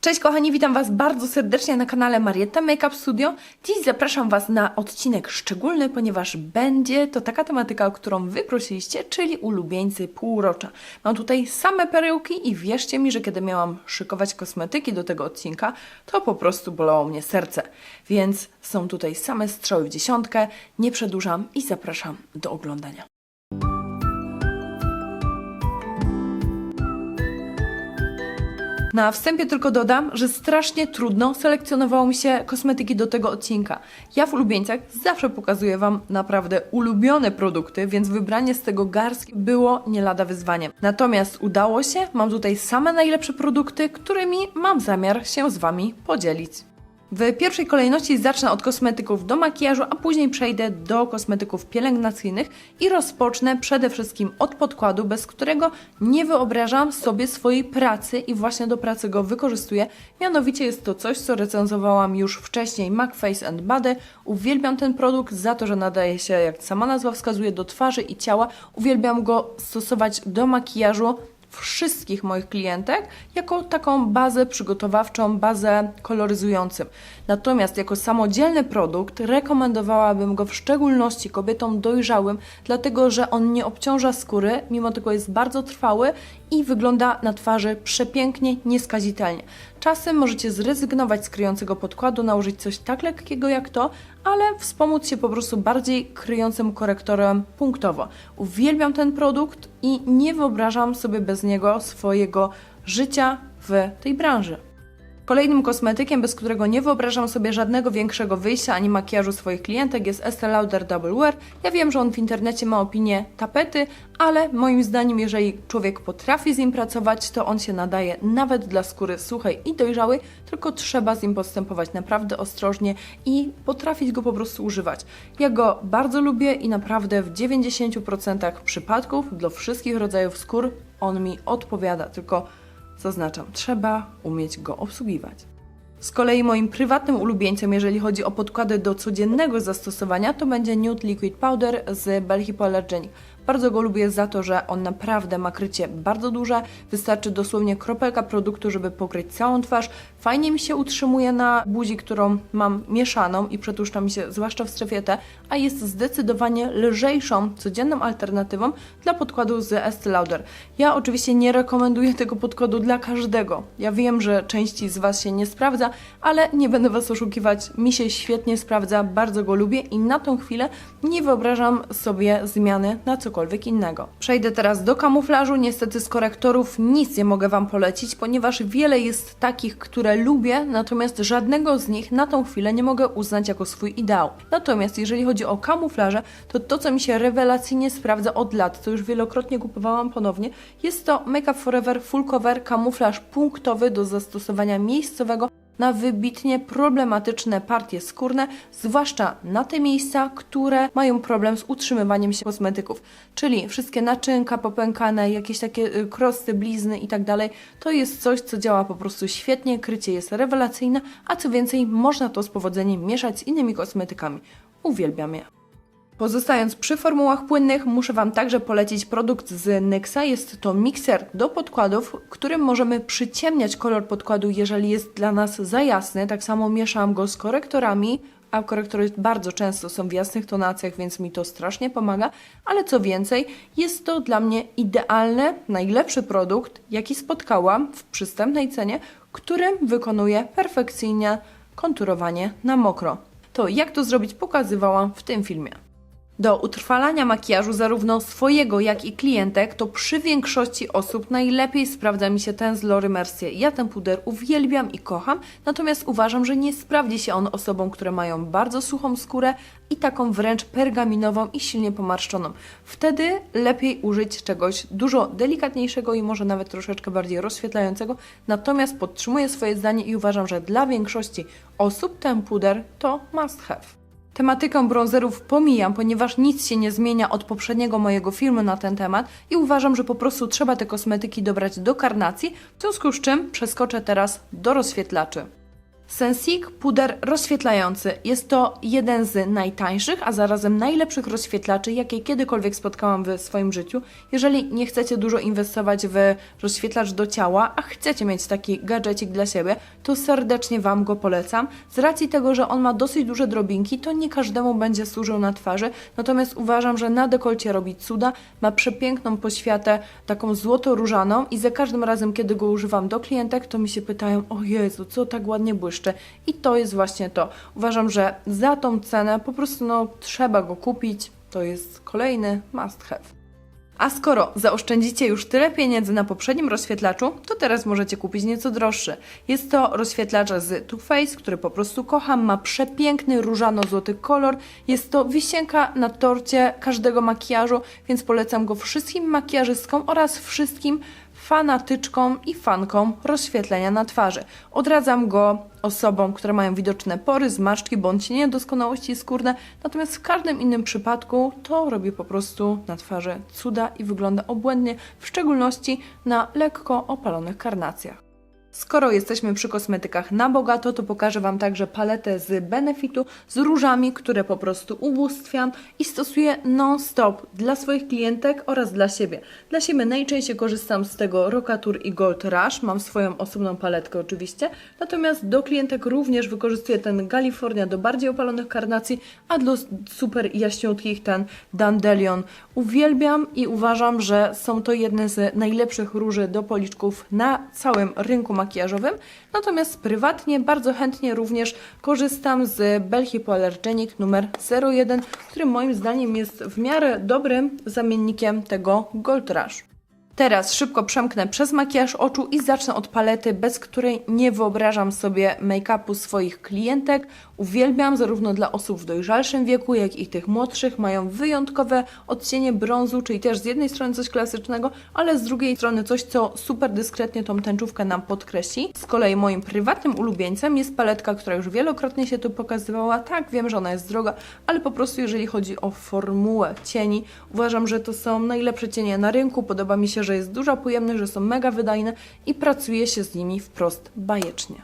Cześć kochani, witam Was bardzo serdecznie na kanale Marietta Makeup Studio. Dziś zapraszam Was na odcinek szczególny, ponieważ będzie to taka tematyka, o którą Wy prosiliście, czyli ulubieńcy półrocza. Mam tutaj same perełki i wierzcie mi, że kiedy miałam szykować kosmetyki do tego odcinka, to po prostu bolało mnie serce. Więc są tutaj same strzały w dziesiątkę, nie przedłużam i zapraszam do oglądania. Na wstępie tylko dodam, że strasznie trudno selekcjonowało mi się kosmetyki do tego odcinka. Ja w ulubieńcach zawsze pokazuję Wam naprawdę ulubione produkty, więc wybranie z tego garstki było nie lada wyzwaniem. Natomiast udało się, mam tutaj same najlepsze produkty, którymi mam zamiar się z Wami podzielić. W pierwszej kolejności zacznę od kosmetyków do makijażu, a później przejdę do kosmetyków pielęgnacyjnych i rozpocznę przede wszystkim od podkładu, bez którego nie wyobrażam sobie swojej pracy i właśnie do pracy go wykorzystuję. Mianowicie jest to coś, co recenzowałam już wcześniej MAC Face and Body. Uwielbiam ten produkt za to, że nadaje się, jak sama nazwa wskazuje, do twarzy i ciała. Uwielbiam go stosować do makijażu wszystkich moich klientek jako taką bazę przygotowawczą, bazę koloryzującą. Natomiast jako samodzielny produkt rekomendowałabym go w szczególności kobietom dojrzałym, dlatego że on nie obciąża skóry, mimo tego jest bardzo trwały i wygląda na twarzy przepięknie, nieskazitelnie. Czasem możecie zrezygnować z kryjącego podkładu, nałożyć coś tak lekkiego jak to, ale wspomóc się po prostu bardziej kryjącym korektorem punktowo. Uwielbiam ten produkt i nie wyobrażam sobie bez niego swojego życia w tej branży. Kolejnym kosmetykiem, bez którego nie wyobrażam sobie żadnego większego wyjścia ani makijażu swoich klientek jest Estee Lauder Double Wear. Ja wiem, że on w internecie ma opinię tapety, ale moim zdaniem, jeżeli człowiek potrafi z nim pracować, to on się nadaje nawet dla skóry suchej i dojrzałej, tylko trzeba z nim postępować naprawdę ostrożnie i potrafić go po prostu używać. Ja go bardzo lubię i naprawdę w 90% przypadków dla wszystkich rodzajów skór on mi odpowiada, tylko Zaznaczam, trzeba umieć go obsługiwać. Z kolei moim prywatnym ulubieńcem, jeżeli chodzi o podkłady do codziennego zastosowania, to będzie Nude Liquid Powder z Bell Hypoallergenic. Bardzo go lubię za to, że on naprawdę ma krycie bardzo duże. Wystarczy dosłownie kropelka produktu, żeby pokryć całą twarz. Fajnie mi się utrzymuje na buzi, którą mam mieszaną i przetłuszcza mi się zwłaszcza w strefie T, a jest zdecydowanie lżejszą, codzienną alternatywą dla podkładu z Estee Lauder. Ja oczywiście nie rekomenduję tego podkładu dla każdego. Ja wiem, że części z Was się nie sprawdza, ale nie będę Was oszukiwać. Mi się świetnie sprawdza, bardzo go lubię i na tą chwilę nie wyobrażam sobie zmiany na cokolwiek innego. Przejdę teraz do kamuflażu. Niestety z korektorów nic nie mogę Wam polecić, ponieważ wiele jest takich, które lubię, natomiast żadnego z nich na tą chwilę nie mogę uznać jako swój ideał. Natomiast jeżeli chodzi o kamuflaże, to to, co mi się rewelacyjnie sprawdza od lat, co już wielokrotnie kupowałam ponownie, jest to Make Up Forever Full Cover kamuflaż punktowy do zastosowania miejscowego na wybitnie problematyczne partie skórne, zwłaszcza na te miejsca, które mają problem z utrzymywaniem się kosmetyków. Czyli wszystkie naczynka popękane, jakieś takie y, krosty, blizny i tak. To jest coś, co działa po prostu świetnie, krycie jest rewelacyjne, a co więcej, można to z powodzeniem mieszać z innymi kosmetykami. Uwielbiam je. Pozostając przy formułach płynnych, muszę Wam także polecić produkt z NYXa. Jest to mikser do podkładów, którym możemy przyciemniać kolor podkładu, jeżeli jest dla nas za jasny. Tak samo mieszam go z korektorami, a korektory bardzo często są w jasnych tonacjach, więc mi to strasznie pomaga. Ale co więcej, jest to dla mnie idealny, najlepszy produkt, jaki spotkałam w przystępnej cenie, którym wykonuje perfekcyjnie konturowanie na mokro. To jak to zrobić pokazywałam w tym filmie. Do utrwalania makijażu zarówno swojego, jak i klientek, to przy większości osób najlepiej sprawdza mi się ten z Lory Mercier. Ja ten puder uwielbiam i kocham, natomiast uważam, że nie sprawdzi się on osobom, które mają bardzo suchą skórę i taką wręcz pergaminową i silnie pomarszczoną. Wtedy lepiej użyć czegoś dużo delikatniejszego i może nawet troszeczkę bardziej rozświetlającego, natomiast podtrzymuję swoje zdanie i uważam, że dla większości osób ten puder to must have. Tematykę bronzerów pomijam, ponieważ nic się nie zmienia od poprzedniego mojego filmu na ten temat i uważam, że po prostu trzeba te kosmetyki dobrać do karnacji, w związku z czym przeskoczę teraz do rozświetlaczy. Sensic puder rozświetlający. Jest to jeden z najtańszych, a zarazem najlepszych rozświetlaczy, jakie kiedykolwiek spotkałam w swoim życiu. Jeżeli nie chcecie dużo inwestować w rozświetlacz do ciała, a chcecie mieć taki gadżecik dla siebie, to serdecznie Wam go polecam. Z racji tego, że on ma dosyć duże drobinki, to nie każdemu będzie służył na twarzy, natomiast uważam, że na dekolcie robi cuda. Ma przepiękną poświatę, taką złoto-różaną i za każdym razem, kiedy go używam do klientek, to mi się pytają, o Jezu, co tak ładnie błyszczy. I to jest właśnie to. Uważam, że za tą cenę po prostu no, trzeba go kupić. To jest kolejny must have. A skoro zaoszczędzicie już tyle pieniędzy na poprzednim rozświetlaczu, to teraz możecie kupić nieco droższy. Jest to rozświetlacz z Too Faced, który po prostu kocham, ma przepiękny różano-złoty kolor. Jest to wisienka na torcie każdego makijażu, więc polecam go wszystkim makijażystkom oraz wszystkim fanatyczkom i fankom rozświetlenia na twarzy. Odradzam go osobom, które mają widoczne pory, zmarszczki bądź niedoskonałości skórne, natomiast w każdym innym przypadku to robi po prostu na twarzy cuda i wygląda obłędnie, w szczególności na lekko opalonych karnacjach. Skoro jesteśmy przy kosmetykach na bogato, to pokażę Wam także paletę z Benefitu z różami, które po prostu ubóstwiam i stosuję non-stop dla swoich klientek oraz dla siebie. Dla siebie najczęściej korzystam z tego Rocatur i Gold Rush, mam swoją osobną paletkę oczywiście, natomiast do klientek również wykorzystuję ten California do bardziej opalonych karnacji, a do super jaśniutkich ten Dandelion. Uwielbiam i uważam, że są to jedne z najlepszych róży do policzków na całym rynku makijażowym. Natomiast prywatnie bardzo chętnie również korzystam z Bell Hypoallergenic numer 01, który moim zdaniem jest w miarę dobrym zamiennikiem tego Gold Rush. Teraz szybko przemknę przez makijaż oczu i zacznę od palety, bez której nie wyobrażam sobie make-upu swoich klientek. Uwielbiam zarówno dla osób w dojrzalszym wieku, jak i tych młodszych. Mają wyjątkowe odcienie brązu, czyli też z jednej strony coś klasycznego, ale z drugiej strony coś, co super dyskretnie tą tęczówkę nam podkreśli. Z kolei moim prywatnym ulubieńcem jest paletka, która już wielokrotnie się tu pokazywała. Tak, wiem, że ona jest droga, ale po prostu jeżeli chodzi o formułę cieni, uważam, że to są najlepsze cienie na rynku. Podoba mi się, że jest duża pojemność, że są mega wydajne i pracuje się z nimi wprost bajecznie.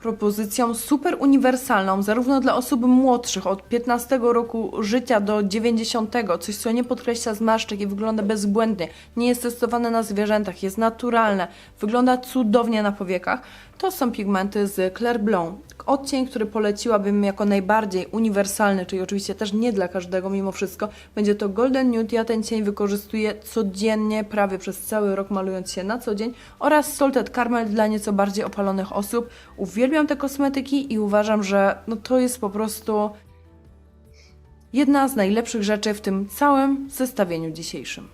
Propozycją super uniwersalną, zarówno dla osób młodszych od 15 roku życia do 90, coś co nie podkreśla zmarszczek i wygląda bezbłędnie, nie jest testowane na zwierzętach, jest naturalne, wygląda cudownie na powiekach, to są pigmenty z Claire Blanc. Odcień, który poleciłabym jako najbardziej uniwersalny, czyli oczywiście też nie dla każdego mimo wszystko, będzie to Golden Nude. Ja ten cień wykorzystuję codziennie, prawie przez cały rok malując się na co dzień oraz Salted Caramel dla nieco bardziej opalonych osób. Uwielbiam te kosmetyki i uważam, że no to jest po prostu jedna z najlepszych rzeczy w tym całym zestawieniu dzisiejszym.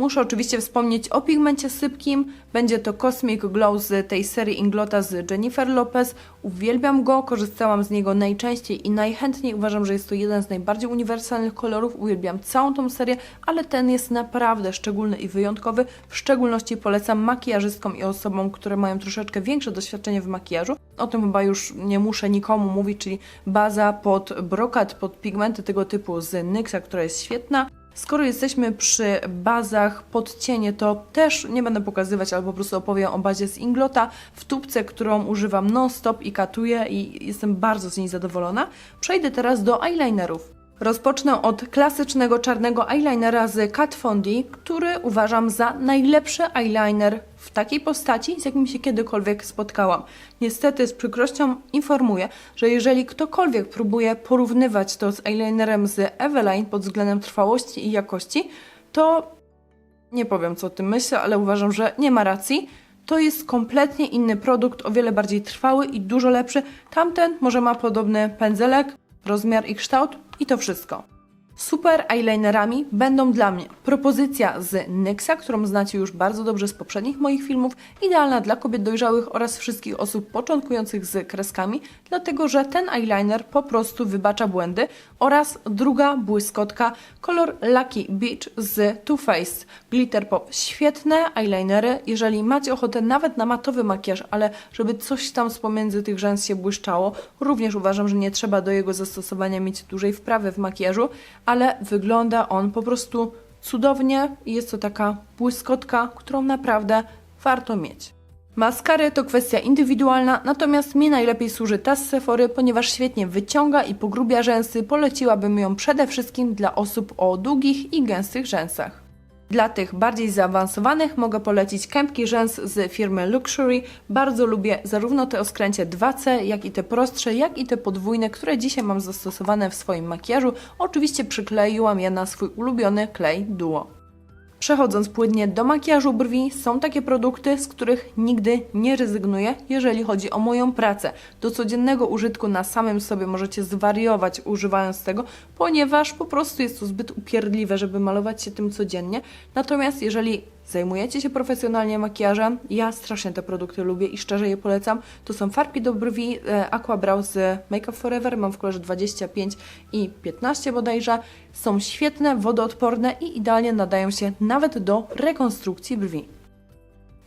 Muszę oczywiście wspomnieć o pigmencie sypkim. Będzie to Cosmic Glow z tej serii Inglota z Jennifer Lopez. Uwielbiam go, korzystałam z niego najczęściej i najchętniej. Uważam, że jest to jeden z najbardziej uniwersalnych kolorów. Uwielbiam całą tą serię, ale ten jest naprawdę szczególny i wyjątkowy. W szczególności polecam makijażystkom i osobom, które mają troszeczkę większe doświadczenie w makijażu. O tym chyba już nie muszę nikomu mówić, czyli baza pod brokat, pod pigmenty tego typu z NYXa, która jest świetna. Skoro jesteśmy przy bazach pod cienie, to też nie będę pokazywać, ale po prostu opowiem o bazie z Inglota w tubce, którą używam non-stop i katuję i jestem bardzo z niej zadowolona. Przejdę teraz do eyelinerów. Rozpocznę od klasycznego czarnego eyelinera z Kat Von D, który uważam za najlepszy eyeliner w takiej postaci, z jakim się kiedykolwiek spotkałam. Niestety z przykrością informuję, że jeżeli ktokolwiek próbuje porównywać to z eyelinerem z Eveline pod względem trwałości i jakości, to nie powiem co o tym myślę, ale uważam, że nie ma racji. To jest kompletnie inny produkt, o wiele bardziej trwały i dużo lepszy. Tamten może ma podobny pędzelek, rozmiar i kształt i to wszystko. Super eyelinerami będą dla mnie propozycja z NYXa, którą znacie już bardzo dobrze z poprzednich moich filmów, idealna dla kobiet dojrzałych oraz wszystkich osób początkujących z kreskami, dlatego że ten eyeliner po prostu wybacza błędy oraz druga błyskotka, kolor Lucky Beach z Too Faced Glitter Pop. Świetne eyelinery, jeżeli macie ochotę nawet na matowy makijaż, ale żeby coś tam z pomiędzy tych rzęs się błyszczało, również uważam, że nie trzeba do jego zastosowania mieć dużej wprawy w makijażu, ale wygląda on po prostu cudownie i jest to taka błyskotka, którą naprawdę warto mieć. Maskary to kwestia indywidualna, natomiast mi najlepiej służy ta z Sephory, ponieważ świetnie wyciąga i pogrubia rzęsy. Poleciłabym ją przede wszystkim dla osób o długich i gęstych rzęsach. Dla tych bardziej zaawansowanych mogę polecić kępki rzęs z firmy Luxury. Bardzo lubię zarówno te o skręcie 2C, jak i te prostsze, jak i te podwójne, które dzisiaj mam zastosowane w swoim makijażu. Oczywiście przykleiłam je na swój ulubiony klej Duo. Przechodząc płynnie do makijażu brwi, są takie produkty, z których nigdy nie rezygnuję, jeżeli chodzi o moją pracę. Do codziennego użytku na samym sobie możecie zwariować używając tego, ponieważ po prostu jest to zbyt upierdliwe, żeby malować się tym codziennie. Natomiast jeżeli zajmujecie się profesjonalnie makijażem, ja strasznie te produkty lubię i szczerze je polecam. To są farbki do brwi e, Aqua Brow z Make Up Forever, mam w kolorze 25 i 15 bodajże. Są świetne, wodoodporne i idealnie nadają się nawet do rekonstrukcji brwi.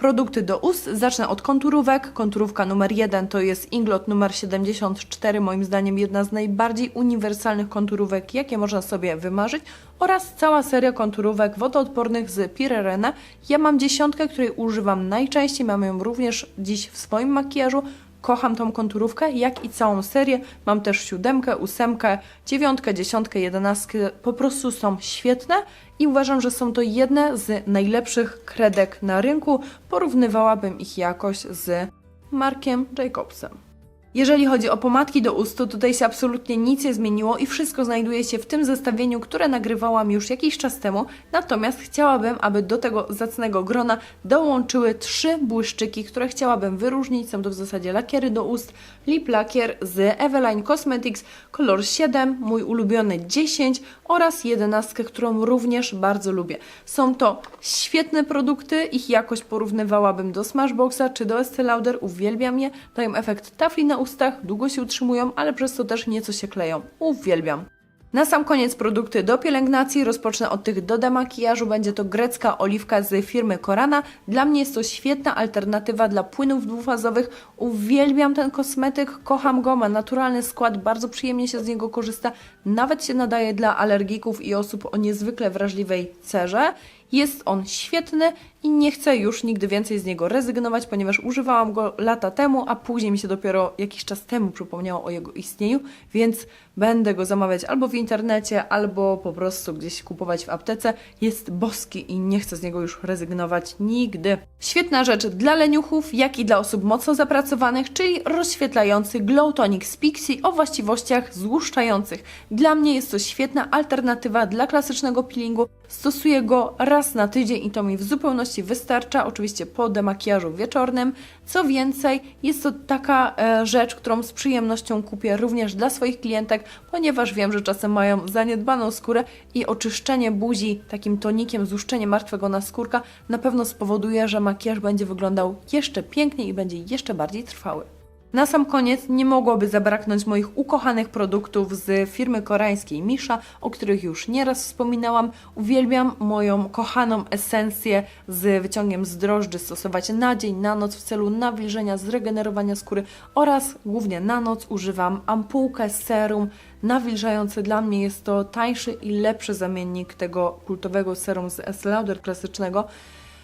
Produkty do ust. Zacznę od konturówek. Konturówka numer 1 to jest Inglot numer 74, moim zdaniem jedna z najbardziej uniwersalnych konturówek, jakie można sobie wymarzyć oraz cała seria konturówek wodoodpornych z Pirerena. Ja mam dziesiątkę, której używam najczęściej, mam ją również dziś w swoim makijażu. Kocham tą konturówkę, jak i całą serię. Mam też siódemkę, ósemkę, dziewiątkę, dziesiątkę, jedenastkę. Po prostu są świetne i uważam, że są to jedne z najlepszych kredek na rynku. Porównywałabym ich jakoś z Markiem Jacobsem. Jeżeli chodzi o pomadki do ust, to tutaj się absolutnie nic nie zmieniło i wszystko znajduje się w tym zestawieniu, które nagrywałam już jakiś czas temu. Natomiast chciałabym, aby do tego zacnego grona dołączyły trzy błyszczyki, które chciałabym wyróżnić. Są to w zasadzie lakiery do ust, lip lakier z Eveline Cosmetics, kolor 7, mój ulubiony 10 oraz 11, którą również bardzo lubię. Są to świetne produkty, ich jakość porównywałabym do Smashboxa czy do Estee Lauder, uwielbiam je, dają efekt tafli na ustach, długo się utrzymują, ale przez to też nieco się kleją. Uwielbiam. Na sam koniec produkty do pielęgnacji. Rozpocznę od tych do demakijażu. Będzie to grecka oliwka z firmy Korana. Dla mnie jest to świetna alternatywa dla płynów dwufazowych. Uwielbiam ten kosmetyk, kocham go, ma naturalny skład, bardzo przyjemnie się z niego korzysta. Nawet się nadaje dla alergików i osób o niezwykle wrażliwej cerze. Jest on świetny i nie chcę już nigdy więcej z niego rezygnować, ponieważ używałam go lata temu, a później mi się dopiero jakiś czas temu przypomniało o jego istnieniu, więc będę go zamawiać albo w internecie, albo po prostu gdzieś kupować w aptece. Jest boski i nie chcę z niego już rezygnować nigdy. Świetna rzecz dla leniuchów, jak i dla osób mocno zapracowanych, czyli rozświetlający Glow Tonic z Pixie o właściwościach złuszczających. Dla mnie jest to świetna alternatywa dla klasycznego peelingu. Stosuję go raz na tydzień i to mi w zupełności wystarcza, oczywiście po demakijażu wieczornym. Co więcej, jest to taka e, rzecz, którą z przyjemnością kupię również dla swoich klientek, ponieważ wiem, że czasem mają zaniedbaną skórę i oczyszczenie buzi takim tonikiem, złuszczenie martwego naskórka na pewno spowoduje, że makijaż będzie wyglądał jeszcze piękniej i będzie jeszcze bardziej trwały. Na sam koniec nie mogłoby zabraknąć moich ukochanych produktów z firmy koreańskiej Misha, o których już nieraz wspominałam. Uwielbiam moją kochaną esencję z wyciągiem z drożdży stosować na dzień, na noc w celu nawilżenia, zregenerowania skóry oraz głównie na noc używam ampułkę serum nawilżający. Dla mnie jest to tańszy i lepszy zamiennik tego kultowego serum z Estée Lauder klasycznego.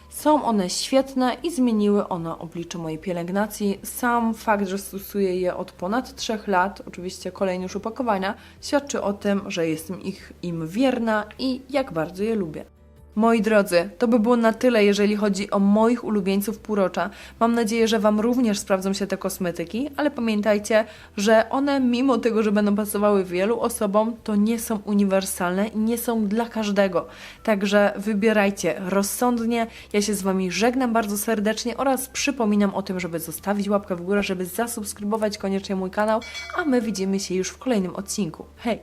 Są one świetne i zmieniły one oblicze mojej pielęgnacji. Sam fakt, że stosuję je od ponad 3 lat, oczywiście kolejne już opakowania, świadczy o tym, że jestem ich im wierna i jak bardzo je lubię. Moi drodzy, to by było na tyle, jeżeli chodzi o moich ulubieńców półrocza. Mam nadzieję, że Wam również sprawdzą się te kosmetyki, ale pamiętajcie, że one, mimo tego, że będą pasowały wielu osobom, to nie są uniwersalne i nie są dla każdego. Także wybierajcie rozsądnie. Ja się z Wami żegnam bardzo serdecznie oraz przypominam o tym, żeby zostawić łapkę w górę, żeby zasubskrybować koniecznie mój kanał, a my widzimy się już w kolejnym odcinku. Hej!